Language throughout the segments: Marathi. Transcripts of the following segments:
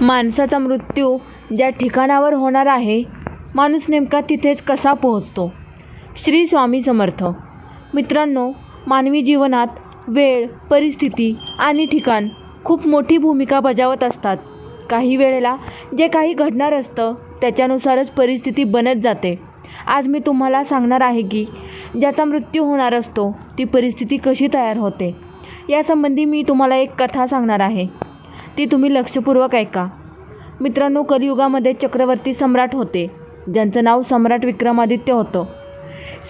माणसाचा मृत्यू ज्या ठिकाणावर होणार आहे माणूस नेमका तिथेच कसा पोहोचतो? श्री स्वामी समर्थ. मित्रांनो मानवी जीवनात वेळ परिस्थिती आणि ठिकाण खूप मोठी भूमिका बजावत असतात. काही वेळेला जे काही घडणार असतं त्याच्यानुसारच परिस्थिती बनत जाते. आज मी तुम्हाला सांगणार आहे की ज्याचा मृत्यू होणार असतो ती परिस्थिती कशी तयार होते? यासंबंधी मी तुम्हाला एक कथा सांगणार आहे. ती तुम्ही लक्षपूर्वक ऐका. मित्रांनो कलियुगामध्ये चक्रवर्ती सम्राट होते ज्यांचं नाव सम्राट विक्रमादित्य होतं.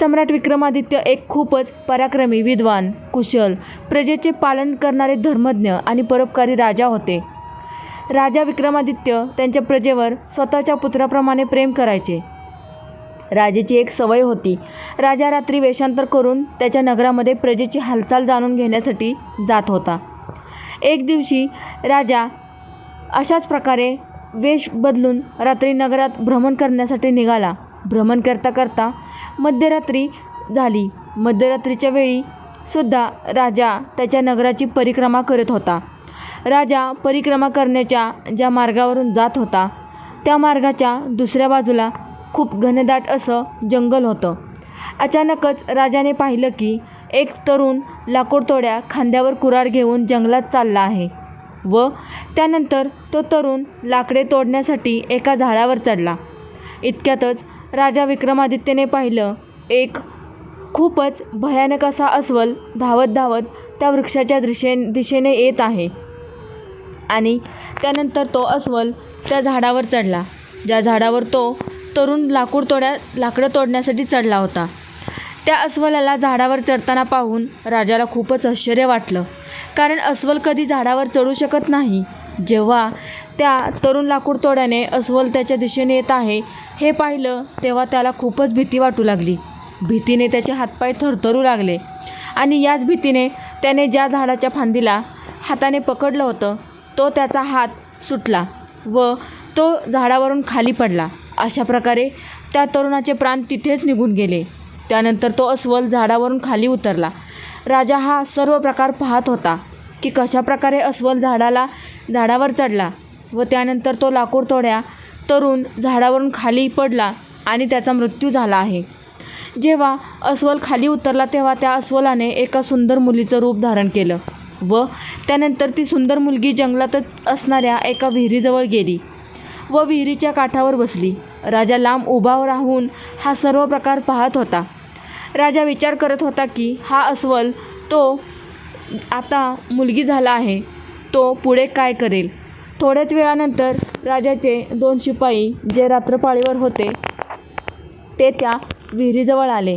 सम्राट विक्रमादित्य एक खूपच पराक्रमी विद्वान कुशल प्रजेचे पालन करणारे धर्मज्ञ आणि परोपकारी राजा होते. राजा विक्रमादित्य त्यांच्या प्रजेवर स्वतःच्या पुत्राप्रमाणे प्रेम करायचे. राजेची एक सवय होती. राजा रात्री वेषांतर करून त्याच्या नगरामध्ये प्रजेची हालचाल जाणून घेण्यासाठी जात होता. एक दिवशी राजा अशाच प्रकारे वेश बदलून रात्री नगरात भ्रमण करण्यासाठी निघाला. भ्रमण करता करता मध्यरात्री झाली. मध्यरात्रीच्या वेळी सुद्धा राजा त्याच्या नगराची परिक्रमा करत होता. राजा परिक्रमा करण्याच्या ज्या मार्गावरून जात होता त्या मार्गाच्या दुसऱ्या बाजूला खूप घनदाट असं जंगल होतं. अचानकच राजाने पाहिलं की एक तरुण लाकूडतोड्या खांद्यावर कुराड घेऊन जंगलात चालला आहे व त्यानंतर तो तरुण लाकडे तोडण्यासाठी एका झाडावर चढला. इतक्यातच राजा विक्रमादित्यने पाहिलं एक खूपच भयानक असा अस्वल धावत धावत त्या वृक्षाच्या दिशे दिशेने येत आहे आणि त्यानंतर तो अस्वल त्या झाडावर चढला. ज्या झाडावर तो तरुण लाकूड तोड्या लाकडं तोडण्यासाठी चढला होता त्या अस्वलाला झाडावर चढताना पाहून राजाला खूपच आश्चर्य वाटलं. कारण अस्वल कधी झाडावर चढू शकत नाही. जेव्हा त्या तरुण लाकूडतोड्याने अस्वल त्याच्या दिशेने येत आहे हे पाहिलं तेव्हा त्याला खूपच भीती वाटू लागली. भीतीने त्याचे हातपाय थरथरू लागले. आणि याच भीतीने त्याने ज्या झाडाच्या फांदीला हाताने पकडलं होतं तो त्याचा हात सुटला व तो झाडावरून खाली पडला. अशा प्रकारे त्या तरुणाचे प्राण तिथेच निघून गेले. त्यानंतर तो अस्वल झाडावरून खाली उतरला. राजा हा सर्व प्रकार पाहत होता की कशाप्रकारे अस्वल झाडाला झाडावर चढला व त्यानंतर तो लाकूड तोड्या तरुण झाडावरून खाली पडला आणि त्याचा मृत्यू झाला आहे. जेव्हा अस्वल खाली उतरला तेव्हा त्या अस्वलाने एका सुंदर मुलीचं रूप धारण केलं व त्यानंतर ती सुंदर मुलगी जंगलातच असणाऱ्या एका विहिरीजवळ गेली व विहिरीच्या काठावर बसली. राजा लांब उभा राहून हा सर्व प्रकार पाहत होता. राजा विचार करत होता की हा अस्वल तो आता मुलगी झाला आहे. तो पुढे काय करेल? थोड्याच वेळानंतर राजाचे दोन शिपाई जे रात्रपाळीवर होते ते त्या विहिरीजवळ आले.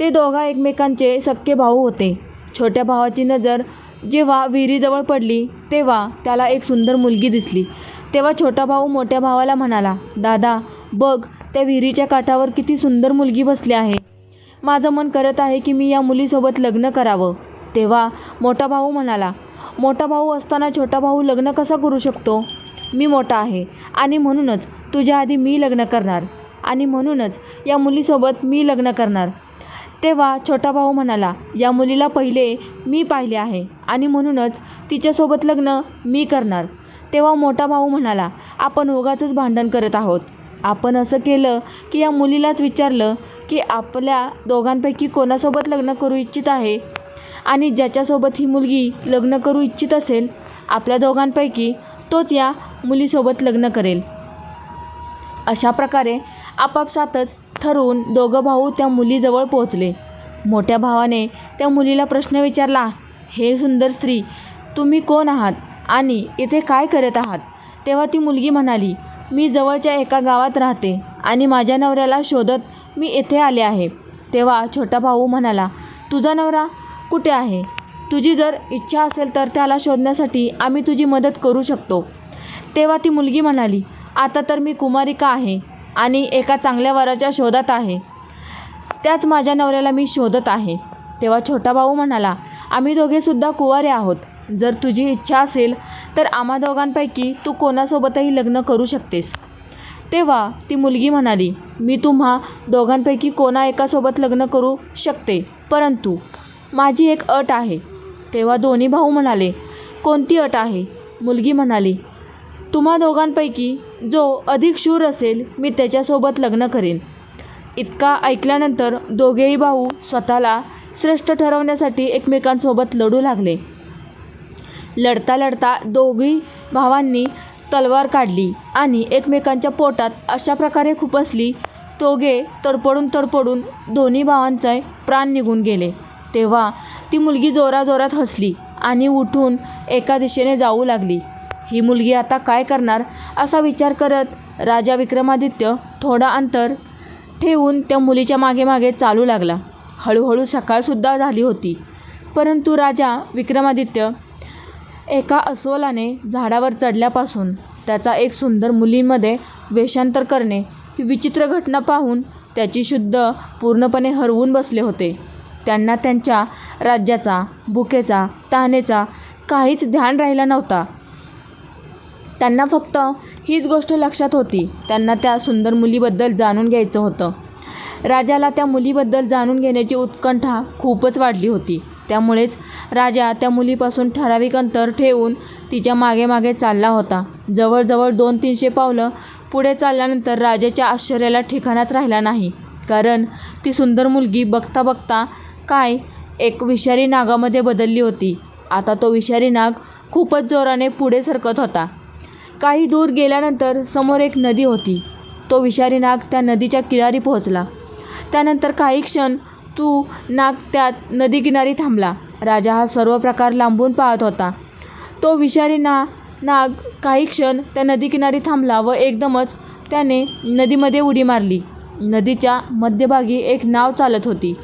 ते दोघा एकमेकांचे सख्खे भाऊ होते. छोट्या भावाची नजर जेव्हा विहिरीजवळ पडली तेव्हा त्याला एक सुंदर मुलगी दिसली. तेव्हा छोटा भाऊ मोठ्या भावाला म्हणाला दादा बघ त्या विहिरीच्या काठावर किती सुंदर मुलगी बसली आहे. माझं मन करत आहे की मी या मुलीसोबत लग्न करावं. तेव्हा मोठा भाऊ म्हणाला मोठा भाऊ असताना छोटा भाऊ लग्न कसा करू शकतो? मी मोठा आहे आणि म्हणूनच तुझ्या आधी मी लग्न करणार आणि म्हणूनच या मुलीसोबत मी लग्न करणार. तेव्हा छोटा भाऊ म्हणाला या मुलीला पहिले मी पाहिले आहे आणि म्हणूनच तिच्यासोबत लग्न मी करणार. तेव्हा मोठा भाऊ म्हणाला आपण उगाचच भांडण करत आहोत. आपण असं केलं की या मुलीलाच विचारलं की आपल्या दोघांपैकी कोणासोबत लग्न करू इच्छित आहे आणि ज्याच्यासोबत ही मुलगी लग्न करू इच्छित असेल आपल्या दोघांपैकी तोच या मुलीसोबत लग्न करेल. अशा प्रकारे आपापसातच ठरवून दोघं भाऊ त्या मुलीजवळ पोहोचले. मोठ्या भावाने त्या मुलीला प्रश्न विचारला हे सुंदर स्त्री तुम्ही कोण आहात आणि इथे काय करत आहात? तेव्हा ती मुलगी म्हणाली मी जवळच्या एका गावात राहते आणि माझ्या नवऱ्याला शोधत मी येथे आले आहे. तेव्हा छोटा भाऊ म्हणाला तुझा नवरा कुठे आहे? तुझी जर इच्छा असेल तर त्याला शोधण्यासाठी आम्ही तुझी मदत करू शकतो. तेव्हा ती मुलगी म्हणाली आता तर मी कुमारिका आहे आणि एका चांगल्या वराच्या शोधात आहे. त्याच माझ्या नवऱ्याला मी शोधत आहे. तेव्हा छोटा भाऊ म्हणाला आम्ही दोघेसुद्धा कुवारे आहोत. जर तुझी इच्छा असेल तर आम्हा दोघांपैकी तू कोणासोबतही लग्न करू शकतेस. तेव्हा ती मुलगी म्हणाली मी तुम्हा दोघांपैकी कोणा एकासोबत लग्न करू शकते परंतु माझी एक अट आहे. तेव्हा दोन्ही भाऊ म्हणाले कोणती अट आहे? मुलगी म्हणाली तुम्हा दोघांपैकी जो अधिक शूर असेल मी त्याच्यासोबत लग्न करेन. इतका ऐकल्यानंतर दोघेही भाऊ स्वतःला श्रेष्ठ ठरवण्यासाठी एकमेकांसोबत लढू लागले. लढता लढता दोघी भावांनी तलवार काढली आणि एकमेकांच्या पोटात अशा प्रकारे खुपसली दोघे तडपडून तडपडून दोन्ही भावांचे प्राण निघून गेले. तेव्हा ती मुलगी जोराजोरात हसली आणि उठून एका दिशेने जाऊ लागली. ही मुलगी आता काय करणार असा विचार करत राजा विक्रमादित्य थोडा अंतर ठेवून त्या मुलीच्या मागे मागे चालू लागला. हळूहळू सकाळसुद्धा झाली होती. परंतु राजा विक्रमादित्य एका अस्वलाने झाडावर चढल्यापासून त्याचा एक सुंदर मुलींमध्ये वेषांतर करणे ही विचित्र घटना पाहून त्याची शुद्ध पूर्णपणे हरवून बसले होते. त्यांना त्यांच्या राज्याचा भुकेचा तहानेचा काहीच ध्यान राहिला नव्हता. त्यांना फक्त हीच गोष्ट लक्षात होती. त्यांना त्या सुंदर मुलीबद्दल जाणून घ्यायचं होतं. राजाला त्या मुलीबद्दल जाणून घेण्याची उत्कंठा खूपच वाढली होती. त्यामुळेच राजा त्या मुलीपासून ठराविक अंतर ठेवून तिच्यामागे मागे चालला होता. जवळजवळ दोन तीनशे पावलं पुढे चालल्यानंतर राजाच्या आश्चर्याला ठिकाणाच राहिला नाही. कारण ती सुंदर मुलगी बघता बघता काय एक विषारी नागामध्ये बदलली होती. आता तो विषारी नाग खूपच जोराने पुढे सरकत होता. काही दूर गेल्यानंतर समोर एक नदी होती. तो विषारी नाग त्या नदीच्या किनारी पोहोचला. त्यानंतर काही क्षण तू नाग त्यात नदीकिनारी थांबला. राजा हा सर्व प्रकार लांबून पाहत होता. तो विषारी ना नाग काही क्षण त्या नदीकिनारी थांबला व एकदमच त्याने नदीमध्ये उडी मारली. नदीच्या मध्यभागी एक नाव चालत होती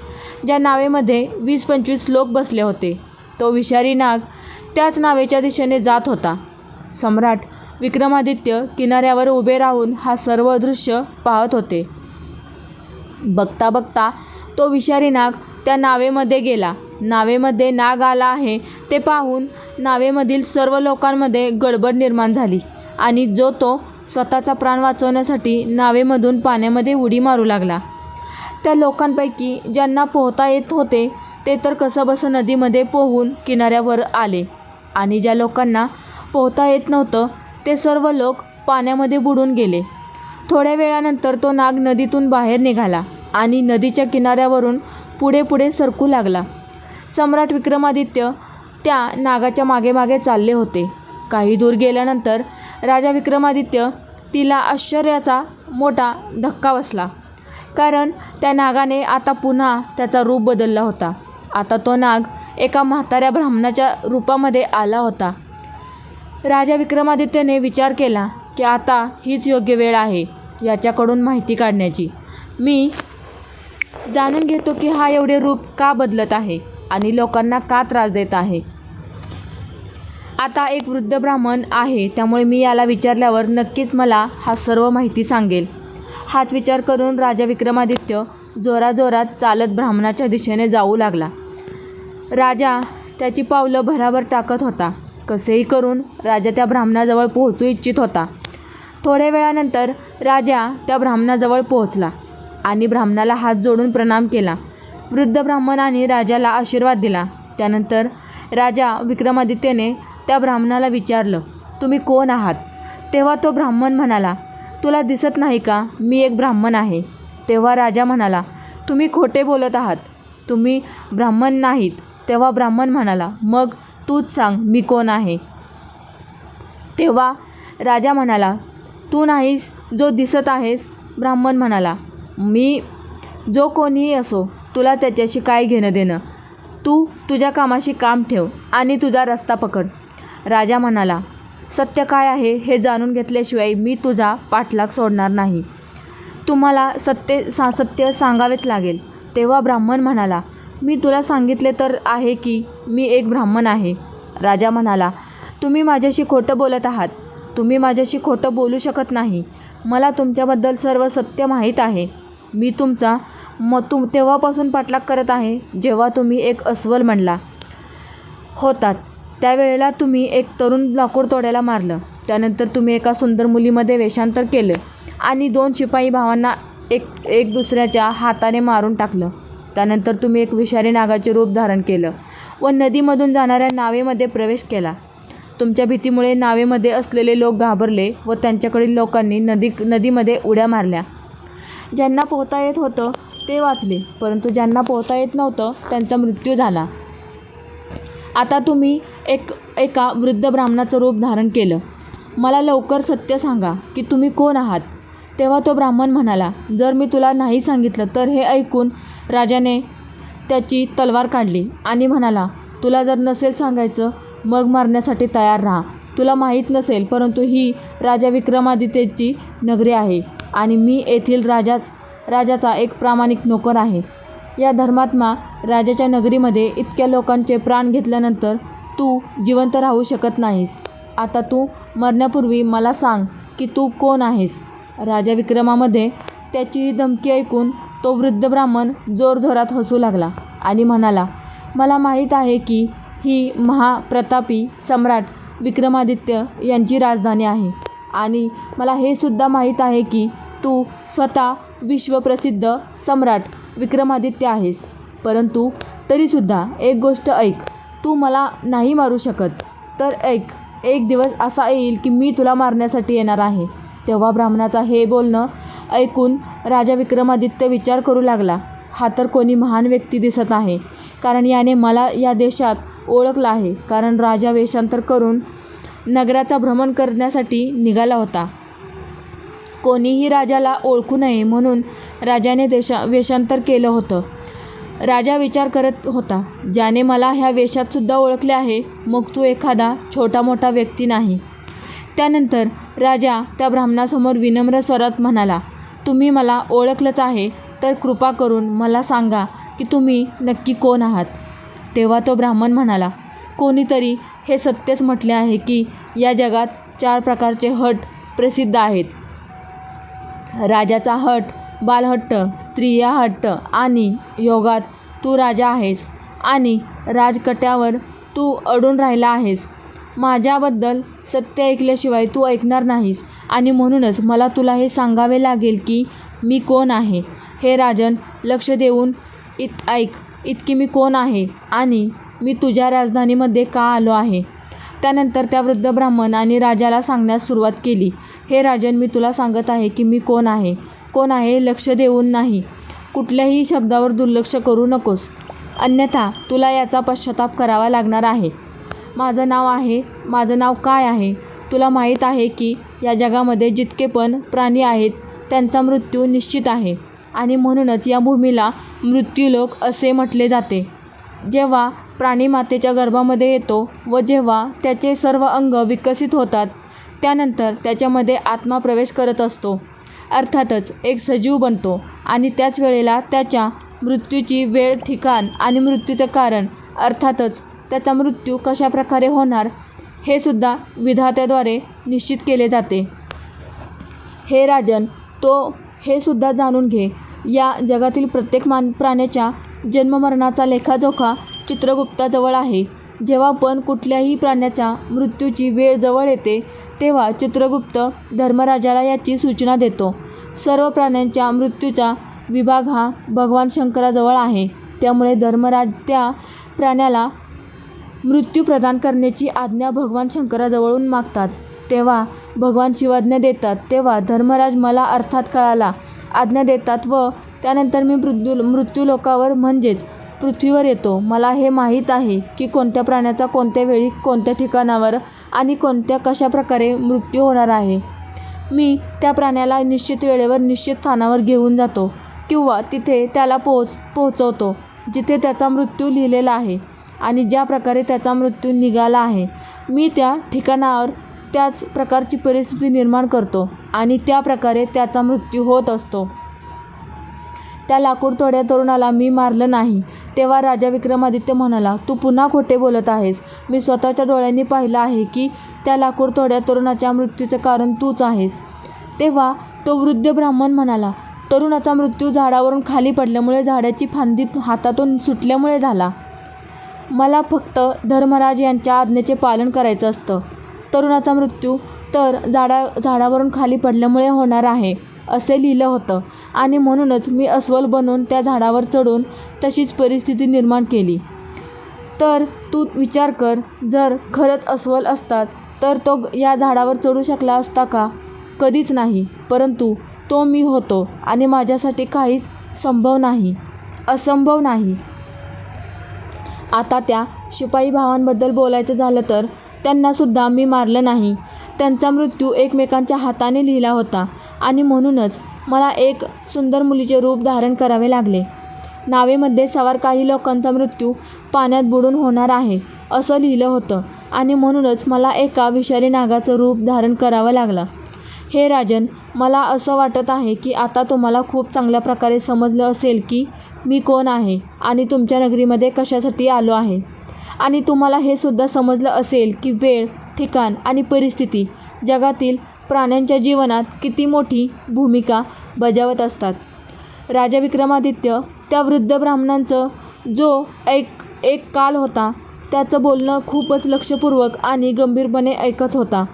ज्या नावेमध्ये वीस पंचवीस लोक बसले होते. तो विषारी नाग त्याच नावेच्या दिशेने जात होता. सम्राट विक्रमादित्य किनाऱ्यावर उभे राहून हा सर्व दृश्य पाहत होते. बघता बघता तो विषारी नाग त्या नावेमध्ये गेला. नावेमध्ये नाग आला आहे. ते पाहून नावेमधील सर्व लोकांमध्ये गडबड निर्माण झाली आणि जो तो स्वतःचा प्राण वाचवण्यासाठी नावेमधून पाण्यामध्ये उडी मारू लागला. त्या लोकांपैकी ज्यांना पोहता येत होते ते तर कसंबसं नदीमध्ये पोहून किनाऱ्यावर आले आणि ज्या लोकांना पोहता येत नव्हतं ते सर्व लोक पाण्यामध्ये बुडून गेले. थोड्या वेळानंतर तो नाग नदीतून बाहेर निघाला. आणि नदीच्या किनाऱ्यावरून पुढे पुढे सरकू लागला. सम्राट विक्रमादित्य त्या नागाच्या मागे मागे चालले होते. काही दूर गेल्यानंतर राजा विक्रमादित्य तिला आश्चर्याचा मोठा धक्का बसला. कारण त्या नागाने आता पुन्हा त्याचा रूप बदलला होता. आता तो नाग एका म्हाताऱ्या ब्राह्मणाच्या रूपामध्ये आला होता. राजा विक्रमादित्यने विचार केला की आता हीच योग्य वेळ आहे याच्याकडून माहिती काढण्याची. मी जाणून घेतो की हा एवढे रूप का बदलत आहे आणि लोकांना का त्रास देत आहे? आता एक वृद्ध ब्राह्मण आहे त्यामुळे मी याला विचारल्यावर नक्कीच मला हा सर्व माहिती सांगेल. हाच विचार करून राजा विक्रमादित्य जोराजोरात चालत ब्राह्मणाच्या दिशेने जाऊ लागला. राजा त्याची पावलं भराभर टाकत होता. कसेही करून राजा त्या ब्राह्मणाजवळ पोहोचू इच्छित होता. थोड्या वेळानंतर राजा त्या ब्राह्मणाजवळ पोहोचला. आणि ब्राह्मणाला हात जोडून प्रणाम केला. वृद्ध ब्राह्मणाने राजाला आशीर्वाद दिला. त्यानंतर राजा विक्रमादित्यने त्या ब्राह्मणाला विचारलं तुम्ही कोण आहात? तेव्हा तो ब्राह्मण म्हणाला तुला दिसत नाही का? मी एक ब्राह्मण आहे. तेव्हा राजा म्हणाला तुम्ही खोटे बोलत आहात. तुम्ही ब्राह्मण नाहीत. तेव्हा ब्राह्मण म्हणाला मग तूच सांग मी कोण आहे? तेव्हा राजा म्हणाला तू नाहीस जो दिसत आहेस ब्राह्मण म्हणाला मी जो कोणीही असो तुला त्याच्याशी काय घेणं देणं? तू तुझ्या कामाशी काम ठेव आणि तुझा रस्ता पकड. राजा म्हणाला सत्य काय आहे हे जाणून घेतल्याशिवाय मी तुझा पाठलाग सोडणार नाही. तुम्हाला सत्य सा सत्य सांगावेच लागेल. तेव्हा ब्राह्मण म्हणाला मी तुला सांगितले तर आहे की मी एक ब्राह्मण आहे. राजा म्हणाला तुम्ही माझ्याशी खोटं बोलत आहात. तुम्ही माझ्याशी खोटं बोलू शकत नाही. मला तुमच्याबद्दल सर्व सत्य माहीत आहे. मी तुमचा म तुम तेव्हापासून पाठलाग करत आहे जेव्हा तुम्ही एक अस्वल म्हणला होतात. त्यावेळेला तुम्ही एक तरुण लाकूड तोड्याला मारलं. त्यानंतर तुम्ही एका सुंदर मुलीमध्ये वेषांतर केलं आणि दोन शिपाई भावांना एक एक दुसऱ्याच्या हाताने मारून टाकलं. त्यानंतर तुम्ही एक विषारी नागाचे रूप धारण केलं व नदीमधून जाणाऱ्या नावेमध्ये प्रवेश केला. तुमच्या भीतीमुळे नावेमध्ये असलेले लोक घाबरले व त्यांच्याकडील लोकांनी नदी नदीमध्ये उड्या मारल्या. ज्यांना पोहता येत होतं ते वाचले. परंतु ज्यांना पोहता येत नव्हतं त्यांचा मृत्यू झाला. आता तुम्ही एक एका वृद्ध ब्राह्मणाचं रूप धारण केलं. मला लवकर सत्य सांगा की तुम्ही कोण आहात? तेव्हा तो ब्राह्मण म्हणाला जर मी तुला नाही सांगितलं तर हे ऐकून राजाने त्याची तलवार काढली आणि म्हणाला तुला जर नसेल सांगायचं मग मारण्यासाठी तयार राहा. तुला माहीत नसेल परंतु ही राजा विक्रमादित्यची नगरी आहे. आणि मी येथील राजाच राजाचा एक प्रामाणिक नोकर आहे. या धर्मात्मा राजाच्या नगरीमध्ये इतक्या लोकांचे प्राण घेतल्यानंतर तू जिवंत राहू शकत नाहीस. आता तू मरण्यापूर्वी मला सांग की तू कोण आहेस? राजा विक्रमामध्ये त्याची ही धमकी ऐकून तो वृद्ध ब्राह्मण जोरजोरात हसू लागला आणि म्हणाला मला माहीत आहे की ही महाप्रतापी सम्राट विक्रमादित्य यांची राजधानी आहे. आणि मला हे सुद्धा माहीत आहे की तू स्वतः विश्वप्रसिद्ध सम्राट विक्रमादित्य आहेस. परंतु तरीसुद्धा एक गोष्ट ऐक तू मला नाही मारू शकत. तर ऐक एक दिवस असा येईल की मी तुला मारण्यासाठी येणार आहे. तेव्हा ब्राह्मणाचा हे बोलणं ऐकून राजा विक्रमादित्य विचार करू लागला. हा तर कोणी महान व्यक्ती दिसत आहे. कारण याने मला या देशात ओळखलं आहे. कारण राजा वेषांतर करून नगराचा भ्रमण करण्यासाठी निघाला होता. कोणीही राजाला ओळखू नये म्हणून राजाने देशा वेषांतर केलं होतं. राजा विचार करत होता ज्याने मला ह्या वेशातसुद्धा ओळखले आहे मग तू एखादा छोटा मोठा व्यक्ती नाही. त्यानंतर राजा त्या ब्राह्मणासमोर विनम्र स्वरात म्हणाला तुम्ही मला ओळखलंच आहे तर कृपा करून मला सांगा की तुम्ही नक्की कोण आहात. तेव्हा तो ब्राह्मण म्हणाला कोणीतरी हे सत्यच म्हटले आहे की या जगात चार प्रकारचे हट प्रसिद्ध आहेत. राजाचा हट बालहट्ट स्त्रिया हट्ट आणि योगात तू राजा आहेस आणि राजकट्यावर तू अडून राहिला आहेस. माझ्याबद्दल सत्य ऐकल्याशिवाय तू ऐकणार नाहीस आणि म्हणूनच मला तुला हे सांगावे लागेल की मी कोण आहे. हे राजन लक्ष देऊन इत ऐक इतकी मी कोण आहे आणि मी तुझ्या राजधानीमध्ये का आलो आहे? त्यानंतर त्या वृद्ध ब्राह्मण आणि राजाला सांगण्यास सुरुवात केली. हे राजन मी तुला सांगत आहे की मी कोण आहे? कोण आहे लक्ष देऊन नाही. कुठल्याही शब्दावर दुर्लक्ष करू नकोस. अन्यथा तुला याचा पश्चाताप करावा लागणार आहे. माझं नाव आहे माझं नाव काय आहे? तुला माहीत आहे की या जगामध्ये जितके पण प्राणी आहेत त्यांचा मृत्यू निश्चित आहे आणि म्हणूनच या भूमीला मृत्यूलोक असे म्हटले जाते. जेव्हा प्राणी मातेच्या गर्भामध्ये येतो व जेव्हा त्याचे सर्व अंग विकसित होतात त्यानंतर त्याच्यामध्ये आत्मा प्रवेश करत असतो. अर्थातच एक सजीव बनतो आणि त्याच वेळेला त्याच्या मृत्यूची वेळ ठिकाण आणि मृत्यूचं कारण अर्थातच त्याचा मृत्यू कशा प्रकारे होणार हे सुद्धा विधात्याद्वारे निश्चित केले जाते. हे राजन तो हे सुद्धा जाणून घे या जगातील प्रत्येक मान प्राण्याच्या जन्ममरणाचा लेखाजोखा चित्रगुप्ताजवळ आहे. जेव्हा पण कुठल्याही प्राण्याच्या मृत्यूची वेळ जवळ येते तेव्हा चित्रगुप्त धर्मराजाला याची सूचना देतो. सर्व प्राण्यांच्या मृत्यूचा विभाग हा भगवान शंकराजवळ आहे. त्यामुळे धर्मराज त्या प्राण्याला मृत्यू प्रदान करण्याची आज्ञा भगवान शंकराजवळून मागतात. तेव्हा भगवान शिवाज्ञा देतात. तेव्हा धर्मराज मला अर्थात कळाला. आज्ञा देतात व त्यानंतर मी मृत्यू मृत्यूलोकावर म्हणजेच पृथ्वीवर येतो. मला हे माहीत आहे की कोणत्या प्राण्याचा कोणत्या वेळी कोणत्या ठिकाणावर आणि कोणत्या कशा प्रकारे मृत्यू होणार आहे. मी त्या प्राण्याला निश्चित वेळेवर निश्चित स्थानावर घेऊन जातो किंवा तिथे त्याला पोहोच पोहोचवतो जिथे त्याचा मृत्यू लिहिलेला आहे आणि ज्या प्रकारे त्याचा मृत्यू निघाला आहे मी त्या ठिकाणावर त्याच प्रकारची परिस्थिती निर्माण करतो आणि त्या प्रकारे त्याचा मृत्यू होत असतो. त्या लाकूड थोड्या तरुणाला मी मारलं नाही. तेव्हा राजा विक्रमादित्य म्हणाला तू पुन्हा खोटे बोलत आहेस. मी स्वतःच्या डोळ्यांनी पाहिलं आहे की त्या लाकूड थोड्या तरुणाच्या मृत्यूचं कारण तूच आहेस. तेव्हा तो वृद्ध ब्राह्मण म्हणाला तरुणाचा मृत्यू झाडावरून खाली पडल्यामुळे झाडाची फांदी हातातून सुटल्यामुळे झाला. मला फक्त धर्मराज यांच्या आज्ञेचे पालन करायचं असतं. तरुणाचा मृत्यू तर झाडा झाडावरून खाली पडल्यामुळे होणार आहे. असे लिहिलं होतं. आणि म्हणूनच मी अस्वल बनून त्या झाडावर चढून तशीच परिस्थिती निर्माण केली. तर तू विचार कर जर खरंच अस्वल असतात तर तो या झाडावर चढू शकला असता का? कधीच नाही. परंतु तो मी होतो आणि माझ्यासाठी काहीच संभव नाही. असंभव नाही. आता त्या शिपाई भावांबद्दल बोलायचं झालं तर त्यांनासुद्धा मी मारलं नाही. त्यांचा मृत्यू एकमेकांच्या हाताने लिहिला होता. आणि म्हणूनच मला एक सुंदर मुलीचे रूप धारण करावे लागले. नावेमध्ये सवार काही लोकांचा मृत्यू पाण्यात बुडून होणार आहे असं लिहिलं होतं आणि म्हणूनच मला एका विषारी नागाचं रूप धारण करावं लागलं. हे राजन मला असं वाटत आहे की आता तुम्हाला खूप चांगल्या प्रकारे समजलं असेल की मी कोण आहे आणि तुमच्या नगरीमध्ये कशासाठी आलो आहे. आणि तुम्हाला हे सुद्धा समजलं असेल की वेळ ठिकाण आणि परिस्थिती जगातील प्राण्यांच्या जीवनात किती मोठी भूमिका बजावत असतात. राजा विक्रमादित्य त्या वृद्ध ब्राह्मणांचं जो एक एक काल होता त्याचं बोलणं खूपच लक्षपूर्वक आणि गंभीरपणे ऐकत होता.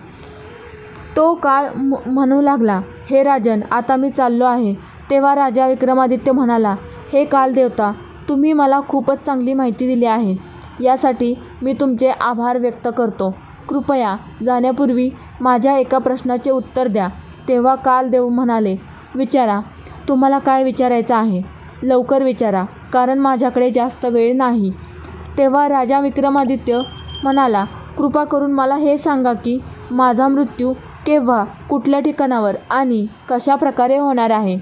तो काळ म म्हणू लागला हे राजन आता मी चाललो आहे. तेव्हा राजा विक्रमादित्य म्हणाला हे कालदेवता तुम्ही मला खूपच चांगली माहिती दिली आहे. यासाठी मी तुमचे आभार व्यक्त करतो. कृपया जाण्यापूर्वी माझ्या एका प्रश्नाचे उत्तर द्या. तेव्हा कालदेव म्हणाले विचारा तुम्हाला काय विचारायचं आहे? लवकर विचारा कारण माझ्याकडे जास्त वेळ नाही. तेव्हा राजा विक्रमादित्य म्हणाला कृपा करून मला हे सांगा की माझा मृत्यू केव्हा कुठल्या ठिकाणावर आणि कशा प्रकारे होणार आहे?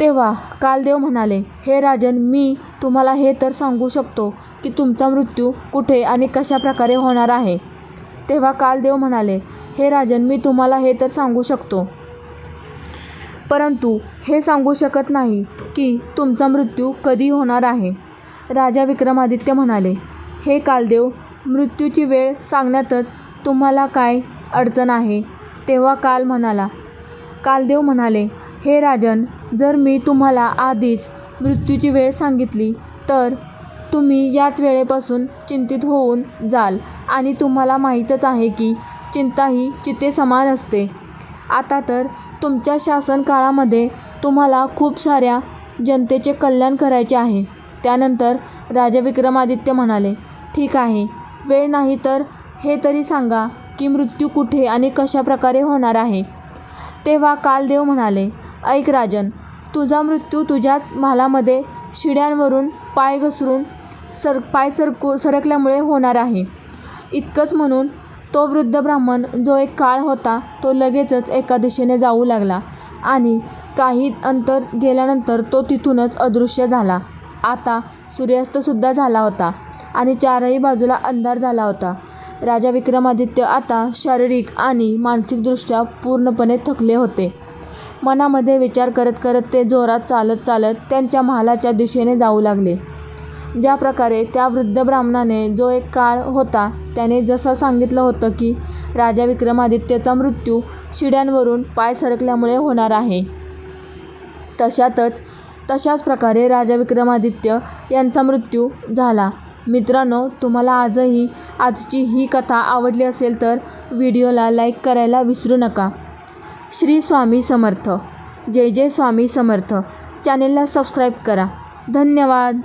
तेव्हा कालदेव म्हणाले हे राजन मी तुम्हाला हे तर सांगू शकतो की तुमचा मृत्यू कुठे आणि कशा प्रकारे होणार आहे? तेव्हा कालदेव म्हणाले हे राजन मी तुम्हाला हे तर सांगू शकतो. परंतु हे सांगू शकत नाही की तुमचा मृत्यू कधी होणार आहे. राजा विक्रमादित्य म्हणाले हे कालदेव मृत्यूची वेळ सांगण्यातच तुम्हाला काय अडचण आहे? तेव्हा काल म्हणाला कालदेव म्हणाले हे राजन जर मी तुम्हाला आधीच मृत्यूची वेळ सांगितली तर तुम्ही याच वेळेपासून चिंतित होऊन जाल आणि तुम्हाला माहीतच आहे की चिंता ही चिते समान असते. आता तर तुमच्या शासनकाळामध्ये तुम्हाला खूप साऱ्या जनतेचे कल्याण करायचे आहे. त्यानंतर राजा विक्रमादित्य म्हणाले ठीक आहे वेळ नाही तर हे तरी सांगा की मृत्यू कुठे आणि कशा प्रकारे होणार आहे. तेव्हा कालदेव म्हणाले ऐक राजन तुझा मृत्यू तुझ्याच महालामध्ये शिड्यांवरून पाय घसरून सर पाय सरकू सरकल्यामुळे होणार आहे. इतकंच म्हणून तो वृद्ध ब्राह्मण जो एक काळ होता तो लगेचच एका दिशेने जाऊ लागला आणि काही अंतर गेल्यानंतर तो तिथूनच अदृश्य झाला. आता सूर्यास्तसुद्धा झाला होता आणि चारही बाजूला अंधार झाला होता. राजा विक्रमादित्य आता शारीरिक आणि मानसिकदृष्ट्या पूर्णपणे थकले होते. मनामध्ये विचार करत करत ते जोरात चालत चालत त्यांच्या महालाच्या दिशेने जाऊ लागले. ज्या प्रकारे त्या वृद्ध ब्राह्मणाने जो एक काळ होता त्याने जसं सांगितलं होतं की राजा विक्रमादित्यचा मृत्यू शिड्यांवरून पाय सरकल्यामुळे होणार आहे. तशातच तशाच प्रकारे राजा विक्रमादित्य यांचा मृत्यू झाला. मित्रांनो तुम्हाला आजही आजची ही कथा आवडली असेल तर व्हिडिओला लाईक करायला विसरू नका. श्री स्वामी समर्थ. जय जय स्वामी समर्थ. चॅनेलला सबस्क्राईब करा. धन्यवाद.